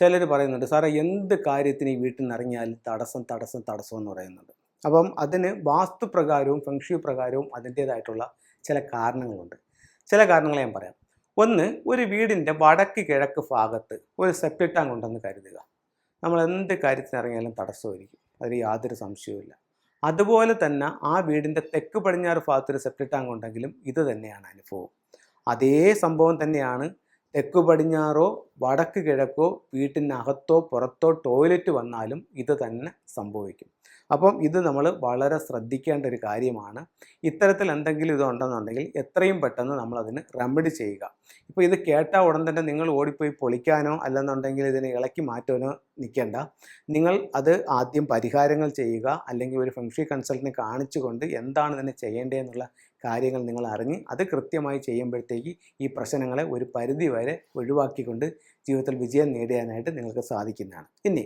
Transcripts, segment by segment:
ചിലർ പറയുന്നുണ്ട് സാറേ എന്ത് കാര്യത്തിന് ഈ വീട്ടിൽ നിന്ന് ഇറങ്ങിയാലും തടസ്സം തടസ്സം തടസ്സം എന്ന് പറയുന്നുണ്ട്. അപ്പം അതിന് വാസ്തുപ്രകാരവും ഫെങ്ഷി പ്രകാരവും അതിന്റേതായിട്ടുള്ള ചില കാരണങ്ങളുണ്ട്. ചില കാരണങ്ങൾ ഞാൻ പറയാം. ഒന്ന് ഒരു വീടിന്റെ വടക്ക് കിഴക്ക് ഭാഗത്ത് ഒരു സെപ്റ്റിക് ടാങ്ക് ഉണ്ടെന്ന് കരുതുക. നമ്മൾ എന്ത് കാര്യത്തിന് ഇറങ്ങിയാലും തടസ്സമായിരിക്കും. അതിൽ യാതൊരു സംശയവുമില്ല അതുപോലെ തന്നെ ആ വീടിന്റെ തെക്ക് പടിഞ്ഞാറ് ഭാഗത്ത് ഒരു സെപ്റ്റിക് ടാങ്ക് ഉണ്ടെങ്കിലും ഇത് തന്നെയാണ് അനുഭവം. അതേ സംഭവം തന്നെയാണ് തെക്ക് പടിഞ്ഞാറോ വടക്ക് കിഴക്കോ വീട്ടിനകത്തോ പുറത്തോ ടോയ്ലറ്റ് വന്നാലും ഇത് തന്നെ സംഭവിക്കും. അപ്പം ഇത് നമ്മൾ വളരെ ശ്രദ്ധിക്കേണ്ട ഒരു കാര്യമാണ്. ഇത്തരത്തിൽ എന്തെങ്കിലും ഇതുണ്ടെന്നുണ്ടെങ്കിൽ എത്രയും പെട്ടെന്ന് നമ്മൾ നമ്മളതിന് റെമഡി ചെയ്യുക. ഇപ്പോൾ ഇത് കേട്ട ഉടൻ തന്നെ നിങ്ങൾ ഓടിപ്പോയി പൊളിക്കാനോ അല്ലെന്നുണ്ടെങ്കിൽ ഇതിനെ ഇളക്കി മാറ്റാനോ നിൽക്കേണ്ട. നിങ്ങൾ അത് ആദ്യം പരിഹാരങ്ങൾ ചെയ്യുക അല്ലെങ്കിൽ ഒരു ഫംഗ്ഷി കൺസൾട്ടിനെ കാണിച്ചുകൊണ്ട് എന്താണ് ഇതിനെ ചെയ്യേണ്ടതെന്നുള്ള കാര്യങ്ങൾ നിങ്ങൾ അറിഞ്ഞ് അത് കൃത്യമായി ചെയ്യുമ്പോഴത്തേക്ക് ഈ പ്രശ്നങ്ങളെ ഒരു പരിധി വരെ ഒഴിവാക്കിക്കൊണ്ട് ജീവിതത്തിൽ വിജയം നേടിയാനായിട്ട് നിങ്ങൾക്ക് സാധിക്കുന്നതാണ്. ഇനി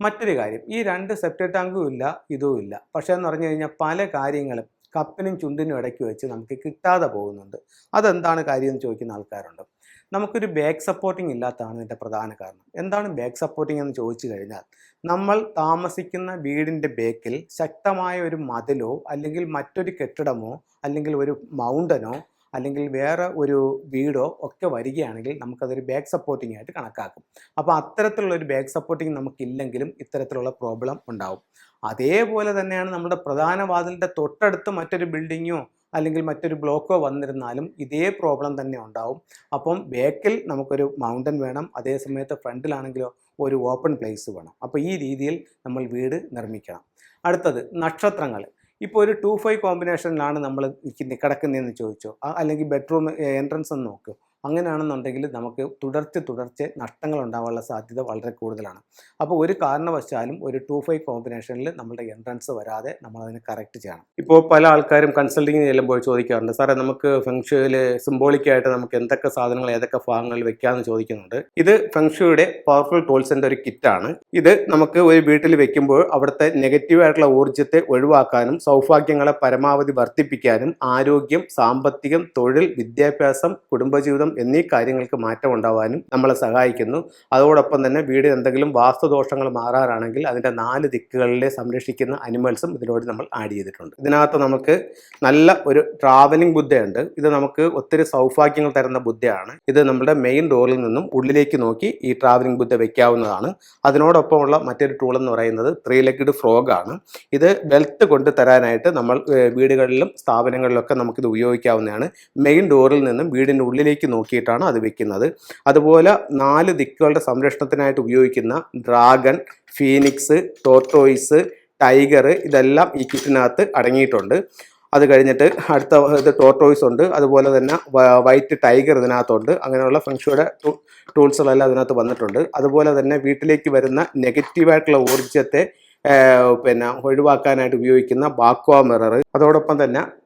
മറ്റൊരു കാര്യം ഈ രണ്ട് സെപ്റ്റിക് ടാങ്കും ഇല്ല ഇതും ഇല്ല. പക്ഷേ എന്ന് പറഞ്ഞു കഴിഞ്ഞാൽ പല കാര്യങ്ങളും കപ്പിനും ചുണ്ടിനും ഇടയ്ക്ക് വെച്ച് നമുക്ക് കിട്ടാതെ പോകുന്നുണ്ട്. അതെന്താണ് കാര്യം എന്ന് ചോദിക്കുന്ന ആൾക്കാരുണ്ട്. നമുക്കൊരു ബാക്ക് സപ്പോർട്ടിംഗ് ഇല്ലാത്തതാണ് ഇതിന്റെ പ്രധാന കാരണം. എന്താണ് ബാക്ക് സപ്പോർട്ടിംഗ് എന്ന് ചോദിച്ചു കഴിഞ്ഞാൽ നമ്മൾ താമസിക്കുന്ന വീടിന്റെ ബേക്കിൽ ശക്തമായ ഒരു മതിലോ അല്ലെങ്കിൽ മറ്റൊരു കെട്ടിടമോ അല്ലെങ്കിൽ ഒരു മൗണ്ടനോ അല്ലെങ്കിൽ വേറെ ഒരു വീടോ ഒക്കെ വരികയാണെങ്കിൽ നമുക്കതൊരു ബാക്ക് സപ്പോർട്ടിംഗ് ആയിട്ട് കണക്കാക്കും. അപ്പോൾ അത്തരത്തിലുള്ള ഒരു ബാക്ക് സപ്പോർട്ടിംഗ് നമുക്കില്ലെങ്കിലും ഇത്തരത്തിലുള്ള പ്രോബ്ലം ഉണ്ടാവും. അതേപോലെ തന്നെയാണ് നമ്മുടെ പ്രധാന വാതിലിന്റെ തൊട്ടടുത്ത് മറ്റൊരു ബിൽഡിങ്ങോ അല്ലെങ്കിൽ മറ്റൊരു ബ്ലോക്കോ വന്നിരുന്നാലും ഇതേ പ്രോബ്ലം തന്നെ ഉണ്ടാവും. അപ്പം ബാക്കിൽ നമുക്കൊരു മൗണ്ടൻ വേണം അതേ സമയത്ത് ഫ്രണ്ടിലാണെങ്കിലോ ഒരു ഓപ്പൺ പ്ലേസ് വേണം. അപ്പോൾ ഈ രീതിയിൽ നമ്മൾ വീട് നിർമ്മിക്കണം. അടുത്തത് നക്ഷത്രങ്ങൾ. ഇപ്പോൾ ഒരു ടു ഫൈവ് കോമ്പിനേഷനിലാണ് നമ്മൾ കിടക്കുന്നതെന്ന് ചോദിച്ചോ? അല്ലെങ്കിൽ ബെഡ്റൂം എൻട്രൻസ് ഒന്ന് നോക്കൂ. അങ്ങനെയാണെന്നുണ്ടെങ്കിൽ നമുക്ക് തുടർച്ച തുടർച്ച നഷ്ടങ്ങൾ ഉണ്ടാവാനുള്ള സാധ്യത വളരെ കൂടുതലാണ്. അപ്പോൾ ഒരു കാരണവശാലും ഒരു ടു ഫൈവ് കോമ്പിനേഷനിൽ നമ്മുടെ എൻട്രൻസ് വരാതെ നമ്മൾ അതിനെ കറക്റ്റ് ചെയ്യണം. ഇപ്പോൾ പല ആൾക്കാരും കൺസൾട്ടിങ് ചെല്ലുമ്പോൾ ചോദിക്കാറുണ്ട്. സാറേ നമുക്ക് ഫെങ്ഷുവിൽ സിംബോളിക്കായിട്ട് നമുക്ക് എന്തൊക്കെ സാധനങ്ങൾ ഏതൊക്കെ ഭാഗങ്ങളിൽ വെക്കാമെന്ന് ചോദിക്കുന്നുണ്ട്. ഇത് ഫെങ്ഷുയുടെ പവർഫുൾ ടൂൾസിന്റെ ഒരു കിറ്റാണ്. ഇത് നമുക്ക് ഒരു വീട്ടിൽ വെക്കുമ്പോൾ അവിടുത്തെ നെഗറ്റീവായിട്ടുള്ള ഊർജത്തെ ഒഴിവാക്കാനും സൗഭാഗ്യങ്ങളെ പരമാവധി വർദ്ധിപ്പിക്കാനും ആരോഗ്യം സാമ്പത്തികം തൊഴിൽ വിദ്യാഭ്യാസം കുടുംബജീവിതം എന്നീ കാര്യങ്ങൾക്ക് മാറ്റം ഉണ്ടാവാനും നമ്മളെ സഹായിക്കുന്നു. അതോടൊപ്പം തന്നെ വീടിന് എന്തെങ്കിലും വാസ്തുദോഷങ്ങൾ മാറാറാണെങ്കിൽ അതിന്റെ നാല് ദിക്കുകളിലെ സംരക്ഷിക്കുന്ന അനിമൽസും ഇതിനോട് നമ്മൾ ആഡ് ചെയ്തിട്ടുണ്ട്. ഇതിനകത്ത് നമുക്ക് നല്ല ഒരു ട്രാവലിംഗ് ബുദ്ധയുണ്ട്. ഇത് നമുക്ക് ഒത്തിരി സൗഭാഗ്യങ്ങൾ തരുന്ന ബുദ്ധയാണ്. ഇത് നമ്മുടെ മെയിൻ ഡോറിൽ നിന്നും ഉള്ളിലേക്ക് നോക്കി ഈ ട്രാവലിംഗ് ബുദ്ധ വെക്കാവുന്നതാണ്. അതിനോടൊപ്പമുള്ള മറ്റൊരു ടൂൾ എന്ന് പറയുന്നത് ത്രീ ലെഗ്ഡ് ഫ്രോഗ് ആണ്. ഇത് വെൽത്ത് കൊണ്ട് തരാനായിട്ട് നമ്മൾ വീടുകളിലും സ്ഥാപനങ്ങളിലൊക്കെ നമുക്കിത് ഉപയോഗിക്കാവുന്നതാണ്. മെയിൻ ഡോറിൽ നിന്നും വീടിന്റെ ഉള്ളിലേക്ക് നോക്കിയിട്ടാണ് അത് വെക്കുന്നത്. അതുപോലെ നാല് ദിക്കുകളുടെ സംരക്ഷണത്തിനായിട്ട് ഉപയോഗിക്കുന്ന ഡ്രാഗൺ ഫീനിക്സ് ടോർട്ടോയിസ് ടൈഗർ ഇതെല്ലാം ഈ കിറ്റിനകത്ത് അടങ്ങിയിട്ടുണ്ട്. അത് കഴിഞ്ഞിട്ട് അടുത്ത ഇത് ടോർട്ടോയ്സ് ഉണ്ട്. അതുപോലെ തന്നെ വൈറ്റ് ടൈഗർ ഇതിനകത്തുണ്ട്. അങ്ങനെയുള്ള ഫംഗ്ഷയുടെ ടൂൾസുകളെല്ലാം അതിനകത്ത് വന്നിട്ടുണ്ട്. അതുപോലെ തന്നെ വീട്ടിലേക്ക് വരുന്ന നെഗറ്റീവായിട്ടുള്ള ഊർജത്തെ പിന്നെ ഒഴിവാക്കാനായിട്ട് ഉപയോഗിക്കുന്ന ബാക്വാ മിറർ. അതോടൊപ്പം തന്നെ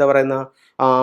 എന്താ പറയുന്ന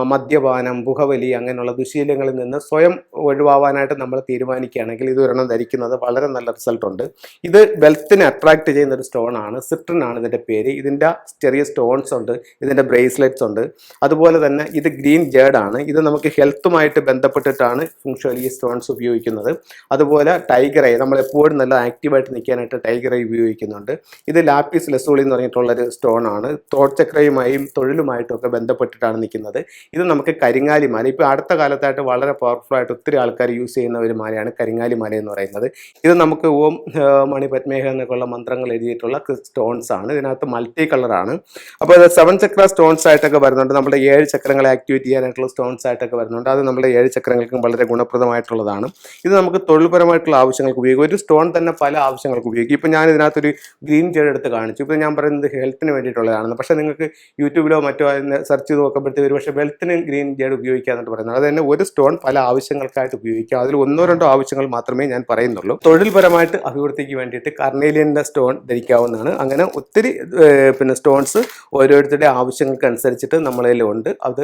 മദ്യപാനം പുകവലി അങ്ങനെയുള്ള ദുശീലങ്ങളിൽ നിന്ന് സ്വയം ഒഴിവാവാനായിട്ട് നമ്മൾ തീരുമാനിക്കുകയാണെങ്കിൽ ഇത് ഒരെണ്ണം ധരിക്കുന്നത് വളരെ നല്ല റിസൾട്ട് ഉണ്ട്. ഇത് വെൽത്തിനെ അട്രാക്ട് ചെയ്യുന്ന ഒരു സ്റ്റോൺ ആണ് സിട്രൺ ആണ് ഇതിന്റെ പേര്. ഇതിന്റെ ചെറിയ സ്റ്റോൺസ് ഉണ്ട്. ഇതിന്റെ ബ്രേസ്ലെറ്റ്സ് ഉണ്ട്. അതുപോലെ തന്നെ ഇത് ഗ്രീൻ ജേഡ് ആണ്. ഇത് നമുക്ക് ഹെൽത്തുമായിട്ട് ബന്ധപ്പെട്ടിട്ടാണ് ഫങ്ഷണലി ഈ സ്റ്റോൺസ് ഉപയോഗിക്കുന്നത്. അതുപോലെ ടൈഗർ ഐ നമ്മളെപ്പോഴും നല്ല ആക്റ്റീവായിട്ട് നിൽക്കാനായിട്ട് ടൈഗർ ഐ ഉപയോഗിക്കുന്നുണ്ട്. ഇത് ലാപ്പീസ് ലെസോളി എന്ന് പറഞ്ഞിട്ടുള്ളൊരു സ്റ്റോൺ ആണ് തോട്ട് ചക്രയുമായും തൊഴിലുമായിട്ടും ഒക്കെ ബന്ധപ്പെട്ടിട്ടാണ് നിൽക്കുന്നത്. ഇത് നമുക്ക് കരിങ്ങാലി മാല ഇപ്പോൾ അടുത്ത കാലത്തായിട്ട് വളരെ പവർഫുൾ ആയിട്ട് ഒത്തിരി ആൾക്കാർ യൂസ് ചെയ്യുന്ന ഒരു മാലയാണ് കരിങ്ങാലി മാല എന്ന് പറയുന്നത്. ഇത് നമുക്ക് ഓം മണി പത്മേഹ എന്നൊക്കെയുള്ള മന്ത്രങ്ങൾ എഴുതിയിട്ടുള്ള സ്റ്റോൺസ് ആണ്. ഇതിനകത്ത് മൾട്ടി കളറാണ് അപ്പോൾ ഇത് സെവൻ ചക്ര സ്റ്റോൺസ് ആയിട്ടൊക്കെ വരുന്നുണ്ട്. നമ്മുടെ ഏഴ് ചക്രങ്ങളെ ആക്ടിവേറ്റ് ചെയ്യാനായിട്ടുള്ള സ്റ്റോൺസ് ആയിട്ടൊക്കെ വരുന്നുണ്ട്. അത് നമ്മുടെ ഏഴ് ചക്രങ്ങൾക്കും വളരെ ഗുണപ്രദമായിട്ടുള്ളതാണ്. ഇത് നമുക്ക് തൊഴിൽപരമായിട്ടുള്ള ആവശ്യങ്ങൾക്ക് ഉപയോഗിക്കും. ഒരു സ്റ്റോൺ തന്നെ പല ആവശ്യങ്ങൾക്ക് ഉപയോഗിക്കും. ഇപ്പോൾ ഞാൻ ഇതിനകത്തൊരു ഗ്രീൻ ചെയർ എടുത്ത് കാണിച്ചു. ഇപ്പോൾ ഞാൻ പറയുന്നത് ഹെൽത്തിന് വേണ്ടിയിട്ടുള്ളതാണ്. പക്ഷേ നിങ്ങൾക്ക് യൂട്യൂബിലോ മറ്റോ സെർച്ച് ചെയ്ത് നോക്കുമ്പോഴത്തേക്ക് ഒരു പക്ഷേ വെൽത്തിന് ഗ്രീൻ ജേഡ് ഉപയോഗിക്കാമെന്നിട്ട് പറയുന്നത്. അത് തന്നെ ഒരു സ്റ്റോൺ പല ആവശ്യങ്ങൾക്കായിട്ട് ഉപയോഗിക്കാം അതിൽ ഒന്നോ രണ്ടോ ആവശ്യങ്ങൾ മാത്രമേ ഞാൻ പറയുന്നുള്ളൂ. തൊഴിൽപരമായിട്ട് അഭിവൃദ്ധിക്ക് വേണ്ടിയിട്ട് കർണേലിയന്റെ സ്റ്റോൺ ധരിക്കാവുന്നതാണ്. അങ്ങനെ ഒത്തിരി പിന്നെ സ്റ്റോൺസ് ഓരോരുത്തരുടെ ആവശ്യങ്ങൾക്ക് അനുസരിച്ചിട്ട് നമ്മളതിലുണ്ട് അത്